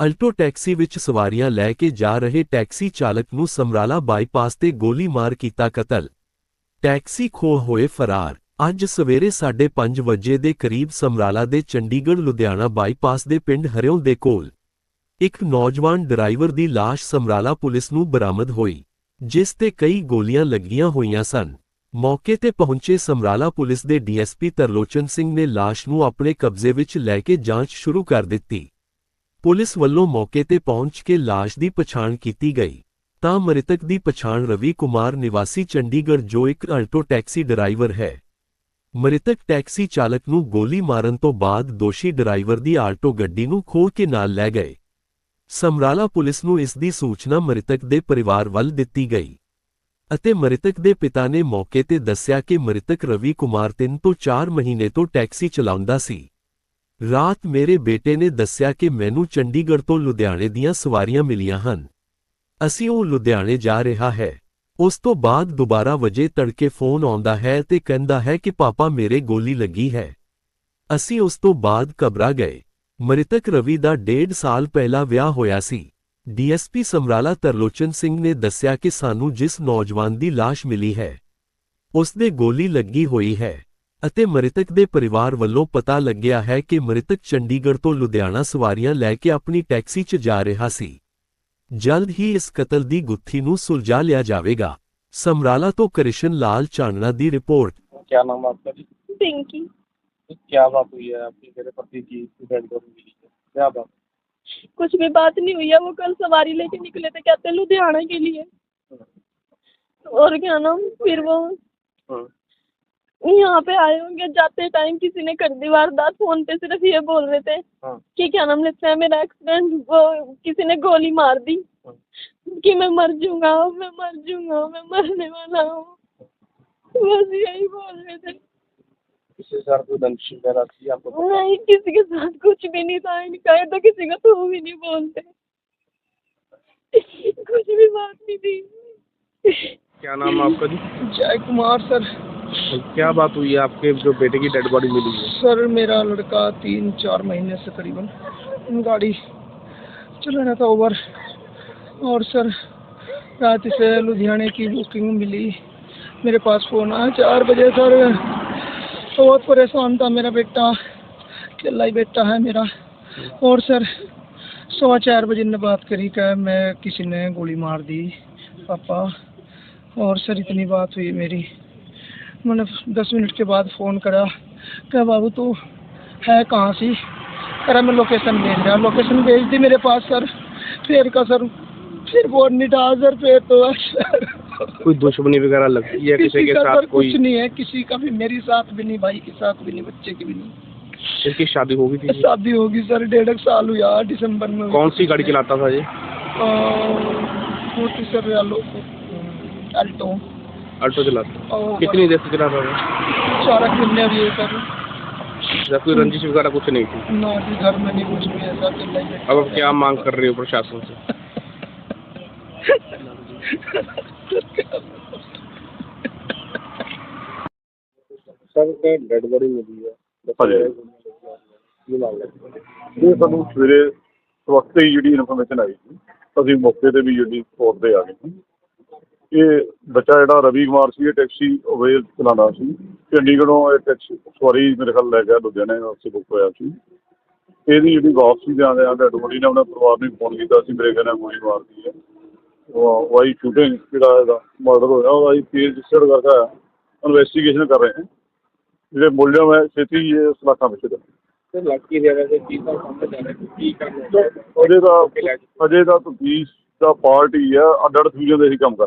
Alto taxi ਵਿੱਚ ਸਵਾਰੀਆਂ ਲੈ ਕੇ ਜਾ ਰਹੇ ਟੈਕਸੀ ਚਾਲਕ ਨੂੰ ਸਮਰਾਲਾ ਬਾਈਪਾਸ ਤੇ ਗੋਲੀ ਮਾਰ ਕੀਤਾ ਕਤਲ। ਟੈਕਸੀ ਖੋਹ ਹੋਏ ਫਰਾਰ। ਅੱਜ ਸਵੇਰੇ 5:30 ਵਜੇ ਦੇ ਕਰੀਬ ਸਮਰਾਲਾ ਦੇ ਚੰਡੀਗੜ੍ਹ ਲੁਧਿਆਣਾ ਬਾਈਪਾਸ ਦੇ ਪਿੰਡ ਹਰਿਓਂ ਦੇ ਕੋਲ ਇੱਕ ਨੌਜਵਾਨ ਡਰਾਈਵਰ ਦੀ ਲਾਸ਼ ਸਮਰਾਲਾ ਪੁਲਿਸ ਨੂੰ ਬਰਾਮਦ ਹੋਈ, ਜਿਸ ਤੇ ਕਈ ਗੋਲੀਆਂ ਲੱਗੀਆਂ ਹੋਈਆਂ ਸਨ। ਮੌਕੇ ਤੇ ਪਹੁੰਚੇ ਸਮਰਾਲਾ ਪੁਲਿਸ ਦੇ ਡੀਐਸਪੀ ਤਰਲੋਚਨ ਸਿੰਘ ਨੇ ਲਾਸ਼ ਨੂੰ ਆਪਣੇ ਕਬਜ਼ੇ ਵਿੱਚ ਲੈ ਕੇ ਜਾਂਚ ਸ਼ੁਰੂ ਕਰ ਦਿੱਤੀ। ਪੁਲਿਸ ਵੱਲੋਂ ਮੌਕੇ ਤੇ ਪਹੁੰਚ ਕੇ ਲਾਸ਼ ਦੀ ਪਛਾਣ ਕੀਤੀ ਗਈ। ਤਾਂ ਮ੍ਰਿਤਕ ਦੀ ਪਛਾਣ ਰਵੀ ਕੁਮਾਰ ਨਿਵਾਸੀ ਚੰਡੀਗੜ੍ਹ ਜੋ ਇੱਕ ਆਲਟੋ ਟੈਕਸੀ ਡਰਾਈਵਰ ਹੈ। ਮ੍ਰਿਤਕ ਟੈਕਸੀ ਚਾਲਕ ਨੂੰ ਗੋਲੀ ਮਾਰਨ ਤੋਂ ਬਾਅਦ ਦੋਸ਼ੀ ਡਰਾਈਵਰ ਦੀ ਆਲਟੋ ਗੱਡੀ ਨੂੰ ਖੋਹ ਕੇ ਨਾਲ ਲੈ ਗਏ। ਸਮਰਾਲਾ ਪੁਲਿਸ ਨੂੰ ਇਸ ਦੀ ਸੂਚਨਾ ਮ੍ਰਿਤਕ ਦੇ ਪਰਿਵਾਰ ਵੱਲ ਦਿੱਤੀ ਗਈ। ਅਤੇ ਮ੍ਰਿਤਕ ਦੇ ਪਿਤਾ ਨੇ ਮੌਕੇ ਤੇ ਦੱਸਿਆ ਕਿ ਮ੍ਰਿਤਕ ਰਵੀ ਕੁਮਾਰ 3 ਤੋਂ 4 ਮਹੀਨੇ ਤੋਂ ਟੈਕਸੀ ਚਲਾਉਂਦਾ ਸੀ। ਰਾਤ ਮੇਰੇ ਬੇਟੇ ਨੇ ਦੱਸਿਆ ਕਿ ਮੈਨੂੰ ਚੰਡੀਗੜ੍ਹ ਤੋਂ ਲੁਧਿਆਣੇ ਦੀਆਂ ਸਵਾਰੀਆਂ ਮਿਲੀਆਂ ਹਨ। ਅਸੀਂ ਉਹ ਲੁਧਿਆਣੇ ਜਾ ਰਿਹਾ ਹੈ। ਉਸ ਤੋਂ ਬਾਅਦ ਦੁਬਾਰਾ ਵਜੇ ਤੜਕੇ ਫੋਨ ਆਉਂਦਾ ਹੈ ਤੇ ਕਹਿੰਦਾ ਹੈ ਕਿ ਪਾਪਾ ਮੇਰੇ ਗੋਲੀ ਲੱਗੀ ਹੈ। ਅਸੀਂ ਉਸ ਤੋਂ ਬਾਅਦ ਘਬਰਾ ਗਏ। ਮ੍ਰਿਤਕ ਰਵੀ ਦਾ ਡੇਢ ਸਾਲ ਪਹਿਲਾਂ ਵਿਆਹ ਹੋਇਆ ਸੀ। ਡੀਐਸਪੀ ਸਮਰਾਲਾ ਤਰਲੋਚਨ ਸਿੰਘ ਨੇ ਦੱਸਿਆ ਕਿ ਸਾਨੂੰ ਜਿਸ ਨੌਜਵਾਨ ਦੀ ਲਾਸ਼ ਮਿਲੀ ਹੈ, ਉਸ ਦੇ ਗੋਲੀ ਲੱਗੀ ਹੋਈ ਹੈ। ਅਤੇ ਮ੍ਰਿਤਕ ਦੇ ਪਰਿਵਾਰ ਵੱਲੋਂ ਪਤਾ ਲੱਗਿਆ ਹੈ ਕਿ ਮ੍ਰਿਤਕ ਚੰਡੀਗੜ੍ਹ ਤੋਂ ਲੁਧਿਆਣਾ ਸਵਾਰੀਆਂ ਲੈ ਕੇ ਆਪਣੀ ਟੈਕਸੀ 'ਚ ਜਾ ਰਿਹਾ ਸੀ ਜਲਦ ਹੀ ਇਸ ਕਤਲ ਦੀ ਗੁੱਥੀ ਨੂੰ ਸੁਲਝਾ ਲਿਆ ਜਾਵੇਗਾ ਸਮਰਾਲਾ ਤੋਂ ਕ੍ਰਿਸ਼ਨ ਲਾਲ ਚਾਨਣਾ ਦੀ ਰਿਪੋਰਟ क्या नाम है आपका जी पिंकी क्या बात हुई है आपकी मेरे पति की डेड बॉडी मिली है क्या बात कुछ भी बात नहीं हुई है वो कल सवारी लेके निकले थे कहते लुधियाना के लिए और क्या नाम फिर वो हाँ यहाँ पे आए होंगे जाते टाइम किसी ने कर दी वारदात फ़ोन पे सिर्फ़ ये बोल रहे थे हाँ। कि क्या नाम लेते हैं मेरा एक्सीडेंट वो किसी ने गोली मार दी हाँ। कि मैं मर जाऊँगा मैं मर जाऊँगा मैं मरने वाला हूँ। बस यही बोल रहे थे। किसी सर कोई दंश वगैरह थी आपको नहीं किसी के साथ कुछ भी नहीं था इनका ये तो किसी का तो भी नहीं बोलते। कुछ भी बात नहीं थी। क्या नाम है आपका जी? जय कुमार सर। क्या बात हुई है? आपके जो बेटे की डेड बॉडी मिली है? सर, मेरा लड़का तीन चार महीने से करीबन गाड़ी चला रहा था ओवर और सर, रात से लुधियाने की बुकिंग मिली। मेरे पास फ़ोन आया चार बजे, सर। बहुत परेशान था मेरा बेटा। अकेला ही बेटा है मेरा। और सर, सवा चार बजे ने बात करी क्या मैं किसी ने गोली मार दी, पापा। और सर, इतनी बात हुई मेरी। मैंने दस मिनट के बाद फ़ोन करा। क्या बाबू तू है कहाँ सी? करा मैं लोकेशन भेज रहा। लोकेशन भेज दी मेरे पास सर। फिर का सर फिर था सर फिर तो सर। कोई दुश्मनी वगैरह लगती है किसी के साथ कोई कुछ नहीं है किसी का भी मेरी साथ भी नहीं भाई के साथ भी नहीं बच्चे की भी नहीं। इसकी शादी हो गई थी? शादी होगी सर डेढ़ साल हुआ दिसंबर में कौन सी गाड़ी चलाता था ये? सर अल्टो अल्टो चलाता और कितनी देर से चलाता था चारा किन्ने भी है सर जब कोई रंजिश वगैरह कुछ नहीं थी ना जी घर में नहीं कुछ भी ऐसा कि नहीं अब आप क्या मांग कर रहे हो प्रशासन से सर डेड बॉडी मिली है ਹਾਂਜੀ। ਇਹ ਸਾਨੂੰ ਸਵੇਰੇ ਵਕਤ ਹੀ ਜਿਹੜੀ ਇਨਫੋਰਮੇਸ਼ਨ ਆਈ ਸੀ ਅਸੀਂ ਮੌਕੇ ਤੇ ਵੀ ਜਿਹੜੀ ਸਪੋਰਟ ਤੇ ਆ ਗਏ ਸੀ ਇਹ ਬੱਚਾ ਜਿਹੜਾ ਰਵੀ ਕੁਮਾਰ ਸੀ ਇਹ ਟੈਕਸੀ ਅਵੇਲ ਚਲਾਉਂਦਾ ਸੀ। ਚੰਡੀਗੜ੍ਹੋਂ ਇਹ ਟੈਕਸੀ ਸਵਾਰੀ ਮੇਰੇ ਖਿਆਲ ਲੈ ਗਿਆ ਲੁਧਿਆਣੇ ਵਾਸਤੇ ਬੁੱਕ ਹੋਇਆ ਸੀ। ਇਹਦੀ ਜਿਹੜੀ ਵਾਪਸੀ ਦੇ ਆਉਂਦੇ ਆਂਦੇ ਡੋਡੀ ਨੇ ਆਪਣੇ ਪਰਿਵਾਰ ਨੂੰ ਫੋਨ ਕੀਤਾ ਸੀ ਮੇਰੇ ਕਹਿੰਦੇ ਗੋਲੀ ਮਾਰਦੀ ਹੈ। ਉਹ ਵਾਈ ਸ਼ੂਟਿੰਗ ਜਿਹੜਾ ਇਹਦਾ ਮਰਡਰ ਹੋਇਆ ਉਹਦਾ ਅਸੀਂ ਕੇਸ ਰਜਿਸਟਰ ਕਰਕੇ ਇਨਵੈਸਟੀਗੇਸ਼ਨ ਕਰ ਰਹੇ ਹਾਂ ਜਿਹੜੇ ਮੁਲਜ਼ਮ ਹੈ ਛੇਤੀ ਹੀ ਇਹ ਸਲਾਖਾਂ ਵਿੱਚ ਦੇ ਸਰ ਲੜਕੀ ਦੇ ਵੈਸੇ ਕੀ ਤਾਂ ਸਾਹਮਣੇ ਜਾ ਰਿਹਾ ਕੀ ਕਰਨਾ ਅਜੇ ਤਾਂ ਅਜੇ ਤਾਂ ਤਫਤੀਸ਼ ਦਾ ਪਾਰਟ ਹੀ ਆ ਅੱਡ ਅੱਡ ਫਿਊਜ਼ਨ ਦੇ ਹੀ ਕੰਮ ਕਰ